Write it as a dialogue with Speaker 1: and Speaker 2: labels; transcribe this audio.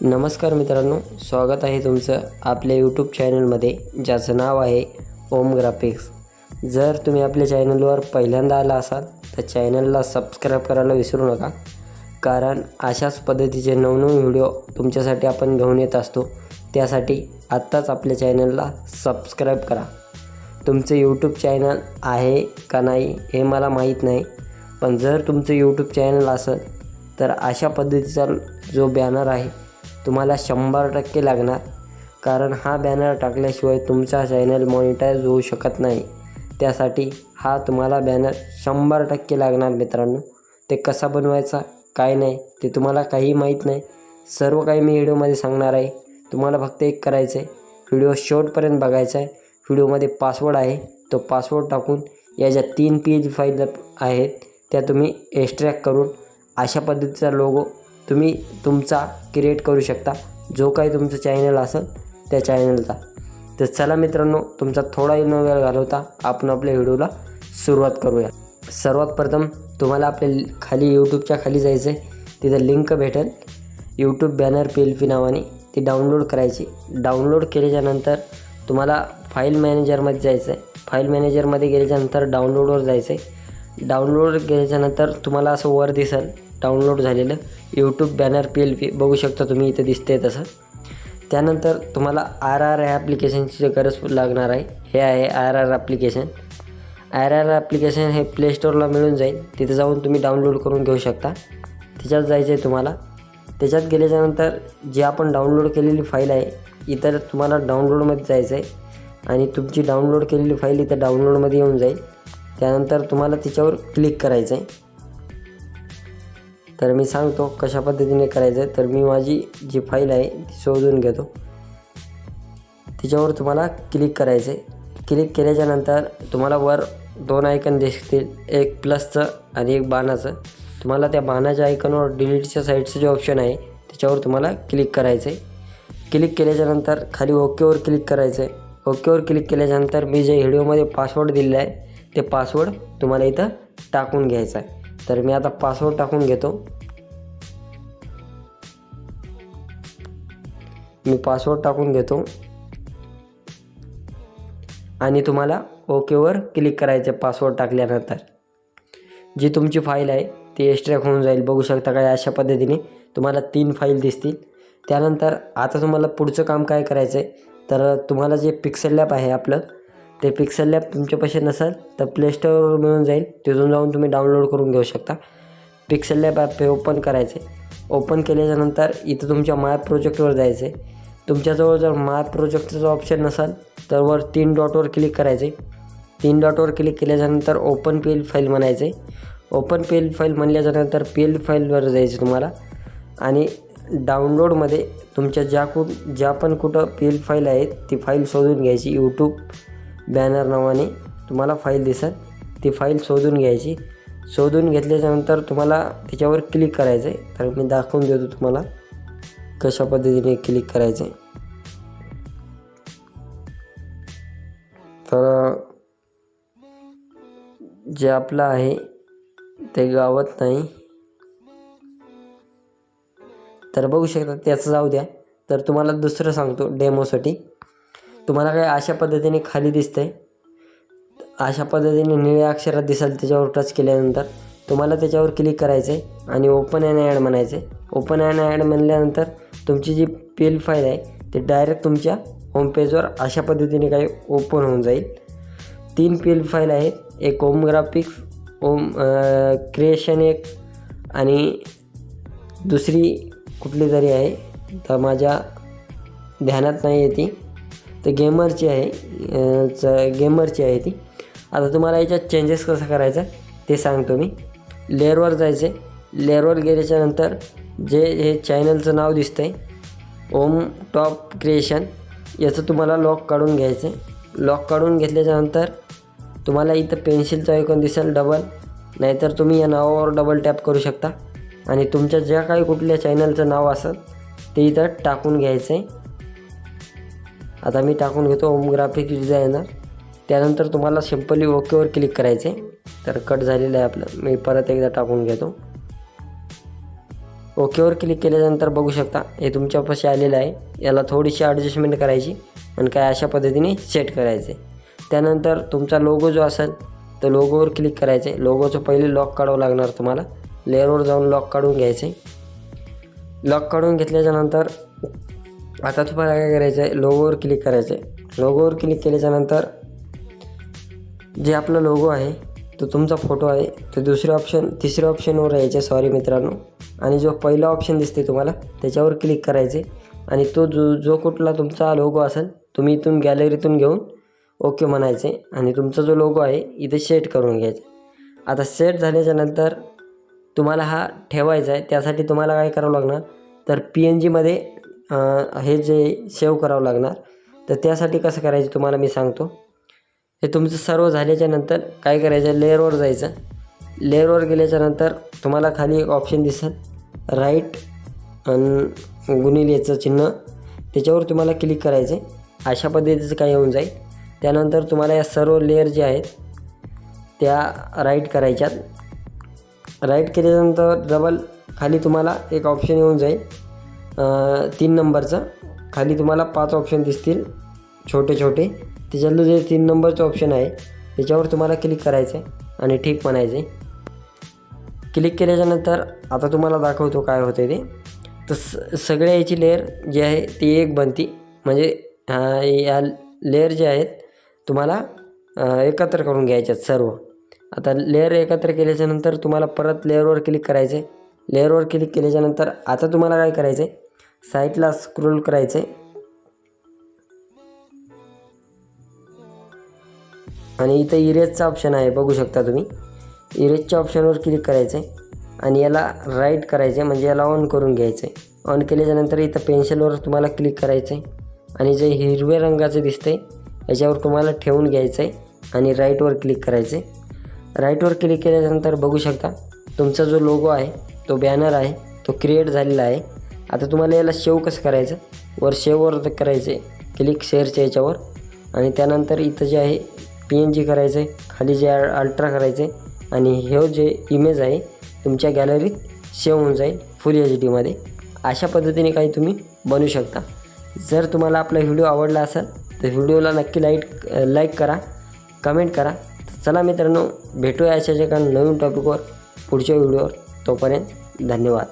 Speaker 1: नमस्कार मित्रांनो स्वागत आहे तुमचं आपल्या यूट्यूब चॅनलमध्ये ज्याचं नाव आहे ओम ग्राफिक्स. जर तुम्ही आपल्या चॅनलवर पहिल्यांदा आला असाल तर चॅनलला सबस्क्राईब करायला विसरू नका. कारण अशाच पद्धतीचे नवनवीन व्हिडिओ तुमच्यासाठी आपण घेऊन येत असतो. त्यासाठी आत्ताच आपल्या चॅनलला सबस्क्राईब करा. तुमचं यूट्यूब चॅनल आहे का नाही हे मला माहीत नाही. पण जर तुमचं यूट्यूब चॅनल असेल तर अशा पद्धतीचा जो बॅनर आहे तुम्हाला शंभर टक्के लागणार. कारण हा बॅनर टाकल्याशिवाय तुमचा चॅनल मॉनिटाईज होऊ शकत नाही. त्यासाठी हा तुम्हाला बॅनर शंभर टक्के लागणार मित्रांनो. ते कसा बनवायचा काय नाही ते तुम्हाला काही माहीत नाही. सर्व काही मी व्हिडिओमध्ये सांगणार आहे. तुम्हाला फक्त एक करायचं आहे व्हिडिओ शेवटपर्यंत बघायचा आहे व्हिडिओमध्ये पासवर्ड आहे. तो पासवर्ड टाकून या ज्या तीन पी एच फाईल आहेत त्या तुम्ही एक्स्ट्रॅक्ट करून अशा पद्धतीचा लोगो तुम्ही तुमचा क्रिएट करू शकता. जो काही तुमचं चॅनल असेल त्या चॅनलचा तर चला मित्रांनो तुमचा थोडाही न वेळ घालवता आपण आपल्या व्हिडिओला सुरुवात करूया. सर्वात प्रथम तुम्हाला आपल्या खाली यूट्यूबच्या खाली जायचं आहे तिथं लिंक भेटेल. YouTube banner P L P नावाने. ती डाउनलोड करायची. डाउनलोड केल्याच्यानंतर तुम्हाला फाईल मॅनेजरमध्ये जायचं आहे फाईल मॅनेजरमध्ये गेल्याच्यानंतर डाउनलोडवर जायचं आहे डाउनलोड केल्याच्यानंतर तुम्हाला असं वर दिसेल. डाउनलोड झालेलं YouTube banner P L P बघू शकता तुम्ही इथं दिसते तसं. त्यानंतर तुम्हाला आर आर ॲप्लिकेशनची गरज लागणार आहे हे आहे R R application R R application हे प्ले स्टोअरला मिळून जाईल तिथे जाऊन तुम्ही डाउनलोड करून घेऊ शकता. त्याच्यात जायचं आहे तुम्हाला. त्याच्यात गेल्याच्यानंतर जी आपण डाउनलोड केलेली फाईल आहे इतर तुम्हाला डाउनलोडमध्ये जायचं आहे आणि तुमची डाउनलोड केलेली फाईल इथं डाउनलोडमध्ये येऊन जाईल. त्यानंतर तुम्हाला तिच्यावर क्लिक करायचं आहे तर मी सांगतो कशा पद्धतीने करायचं आहे. तर मी माझी जी फाईल आहे ती शोधून घेतो. तिच्यावर तुम्हाला क्लिक करायचं आहे क्लिक केल्याच्यानंतर तुम्हाला वर दोन आयकन दिसतील. एक प्लसचं आणि एक बाणाचं. तुम्हाला त्या बाणाच्या आयकनवर डिलीटच्या साईडचं जे ऑप्शन आहे त्याच्यावर तुम्हाला क्लिक करायचं आहे क्लिक केल्याच्यानंतर खाली ओकेवर क्लिक करायचं आहे ओकेवर क्लिक केल्याच्यानंतर मी जे व्हिडिओमध्ये पासवर्ड दिलेलं आहे ते पासवर्ड तुम्हाला इथं टाकून घ्यायचं आहे. तर मी आता पासवर्ड टाकून घेतो. मी पासवर्ड टाकून घेतो. आणि तुम्हाला ओकेवर क्लिक करायचं पासवर्ड टाकल्यानंतर. जी तुमची फाईल आहे ती एक्स्ट्रॅक्ट होऊन जाईल. बघू शकता काय अशा पद्धतीने तुम्हाला तीन फाईल दिसतील. त्यानंतर आता तुम्हाला पुढचं काम काय करायचं आहे तर तुम्हाला जे पिक्सेल लॅप आहे आपलं ते पिक्सल लॅब तुमच्यापाशी नसेल तर प्ले स्टोअरवर मिळून जाईल. तिथून जाऊन तुम्ही डाउनलोड करून घेऊ शकता. पिक्सल लॅब ॲप हे ओपन करायचे. ओपन केल्याच्यानंतर इथं तुमच्या माय प्रोजेक्टवर जायचं. आहे तुमच्याजवळ जर माय प्रोजेक्टचं ऑप्शन नसेल तर वर तीन डॉटवर क्लिक करायचे. तीन डॉटवर क्लिक केल्याच्यानंतर ओपन पी एल फाईल म्हणायचे. ओपन पी एल फाईल म्हणल्याच्यानंतर पी एल फाईलवर जायचं तुम्हाला. आणि डाउनलोडमध्ये तुमच्या ज्या कुठ ज्या पण कुठं पी एल फाईल आहेत ती फाईल शोधून घ्यायची. यूट्यूब बॅनर नावाने तुम्हाला फाईल दिसेल. ती फाईल शोधून घ्यायची. शोधून घेतल्याच्यानंतर तुम्हाला त्याच्यावर क्लिक करायचं आहे तर मी दाखवून देतो तुम्हाला कशा पद्धतीने क्लिक करायचं आहे तर जे आपलं आहे ते गावत नाही. तर बघू शकता त्याचं जाऊ द्या. तर तुम्हाला दुसरं सांगतो डेमोसाठी तुम्हाला काय अशा पद्धतीने खाली दिसतंय? अशा पद्धतीने निळ्या अक्षरात दिसाल त्याच्यावर टच केल्यानंतर तुम्हाला त्याच्यावर क्लिक करायचं आहे आणि ओपन अँड ॲड म्हणायचं आहे ओपन अँड ॲड म्हणल्यानंतर तुमची जी पी एल फाईल आहे ते डायरेक्ट तुमच्या होमपेजवर अशा पद्धतीने काही ओपन होऊन जाईल. तीन पी एल फाईल आहेत. एक ओम ग्राफिक्स ओम क्रिएशन एक आणि दुसरी कुठली तरी आहे. तर माझ्या ध्यानात नाही आहे ती तर गेमरची आहे च गेमरची आहे ती. आता तुम्हाला याच्यात चेंजेस कसं करायचं ते सांगतो मी. लेअरवर जायचं आहे. लेअरवर गेल्याच्यानंतर जे हे चॅनलचं नाव दिसतं आहे ओम टॉप क्रिएशन याचं तुम्हाला लॉक काढून घ्यायचं आहे. लॉक काढून घेतल्याच्यानंतर तुम्हाला इथं पेन्सिलचा ऐकून दिसेल डबल नाहीतर तुम्ही या नावावर डबल टॅप करू शकता. आणि तुमच्या ज्या काही कुठल्या चॅनलचं नाव असेल ते इथं टाकून घ्यायचं आहे. आता मी टाकून घेतो ओम ग्राफिक डिझायनर त्यानंतर तुम्हाला सिम्पली ओकेवर क्लिक करायचे. तर कट झालेलं आहे आपलं. मी परत एकदा टाकून घेतो. ओकेवर क्लिक केल्यानंतर बघू शकता हे तुमच्यापाशी आलेलं आहे. याला थोडीशी ॲडजस्टमेंट करायची आणि काय अशा पद्धतीने सेट करायचे. त्यानंतर तुमचा लोगो जो असेल तर लोगोवर क्लिक करायचे. लोगोचं पहिले लॉक काढावं लागणार तुम्हाला. लेअरवर जाऊन लॉक काढून घ्यायचे. लॉक काढून घेतल्याच्यानंतर आता तुम्हाला काय करायचं आहे लोगोवर क्लिक करायचं आहे लोगोवर क्लिक केल्याच्यानंतर जे आपला लोगो आहे तो तुमचा फोटो आहे. तो दुसरे ऑप्शन तिसऱ्या ऑप्शनवर यायचे सॉरी मित्रांनो. आणि जो पहिला ऑप्शन दिसते तुम्हाला त्याच्यावर क्लिक करायचे आणि तो जो जो कुठला तुमचा लोगो असेल तुम्ही इथून गॅलरीतून घेऊन ओके म्हणायचे आणि तुमचा जो लोगो आहे इथे सेट करून घ्यायचा आता सेट झाल्याच्यानंतर तुम्हाला हा ठेवायचा आहे त्यासाठी तुम्हाला काय करावं लागणार? तर पी एन जीमध्ये हे जे सेव करावं लागणार तर त्यासाठी कसं करायचं तुम्हाला मी सांगतो. हे तुमचं सर्व झाल्याच्यानंतर काय करायचं लेअरवर जायचं. लेअरवर गेल्याच्यानंतर तुम्हाला खाली एक ऑप्शन दिसेल राईट आणि गुणिलेचं चिन्ह. त्याच्यावर तुम्हाला क्लिक करायचं आहे अशा पद्धतीचं काय येऊन जाईल. त्यानंतर तुम्हाला या सर्व लेअर जे आहेत त्या राईट करायच्यात. राईट केल्यानंतर डबल खाली तुम्हाला एक ऑप्शन येऊन जाईल. तीन नंबरचं. खाली तुम्हाला पाच ऑप्शन दिसतील छोटे छोटे. त्याच्यातलं जे तीन नंबरचं ऑप्शन आहे त्याच्यावर तुम्हाला क्लिक करायचं आहे आणि ठीक म्हणायचं आहे क्लिक केल्याच्यानंतर आता तुम्हाला दाखवतो काय होतं ते. तर स सगळ्या याची लेअर जी आहे ती एक बनती. म्हणजे या लेअर जे आहेत तुम्हाला एकत्र करून घ्यायच्यात सर्व. आता लेअर एकत्र केल्याच्यानंतर तुम्हाला परत लेअरवर क्लिक करायचं आहे लेअरवर क्लिक केल्याच्यानंतर आता तुम्हाला काय करायचं आहे साईडला स्क्रोल करायचं आहे आणि इथं इरेजचा ऑप्शन आहे बघू शकता तुम्ही. इरेजच्या ऑप्शनवर क्लिक करायचं आहे आणि याला राईट करायचं आहे म्हणजे याला ऑन करून घ्यायचं आहे ऑन केल्याच्यानंतर इथं पेन्सिलवर तुम्हाला क्लिक करायचं आहे आणि जे हिरव्या रंगाचं दिसते याच्यावर तुम्हाला ठेवून घ्यायचं आहे आणि राईटवर क्लिक करायचं आहे राईटवर क्लिक केल्यानंतर बघू शकता तुमचा जो लोगो आहे तो बॅनर आहे तो क्रिएट झालेला आहे. आता तुम्हाला याला शेव कसं करायचं? वर शेववर करायचं आहे क्लिक शेअरच्या याच्यावर. आणि त्यानंतर इथं जे आहे पी एन जी करायचं आहे खाली जे अल्ट्रा करायचं आहे आणि हे जे इमेज आहे तुमच्या गॅलरीत सेव्ह होऊन जाईल फुल एच डीमध्ये अशा पद्धतीने काही तुम्ही बनवू शकता. जर तुम्हाला आपला व्हिडिओ आवडला असेल तर व्हिडिओला नक्की लाइट लाईक करा कमेंट करा. चला मित्रांनो भेटूया अशाच एका नवीन टॉपिकवर पुढच्या व्हिडिओवर. तोपर्यंत धन्यवाद.